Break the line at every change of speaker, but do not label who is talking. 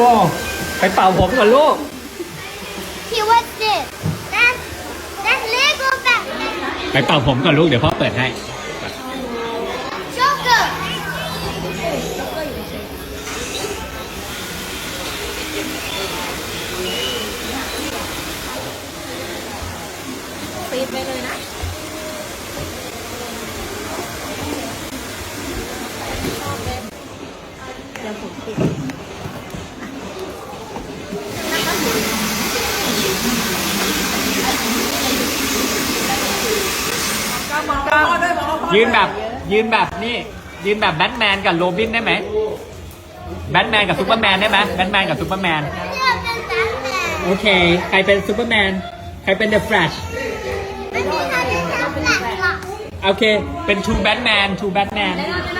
ว้าวไปเป่าผมก่อนลูก
Here, what's this? That's that's Lego Batman.
ไปเป่าผมก่อนลูกเดี๋ยวพ่อเปิดให้
Joker.
ฟีดไปเลยนะเดี๋ยวผมปิด
ยืนแบบยืนแบบนี่ยืนแบบแบทแมนกับโรบินได้ไหมแบทแมนกับซูเปอร์แมนได้ไหมแบทแมนกับซูเปอร์แมน
Yeah, that's Batman.
โอเค ใครเป็นซูเปอร์แมนใครเป็นเดอะแฟลช
Let me have this Batman.
โอเค เป็นทูแบทแมนทูแบทแมน
แล้วเราจะ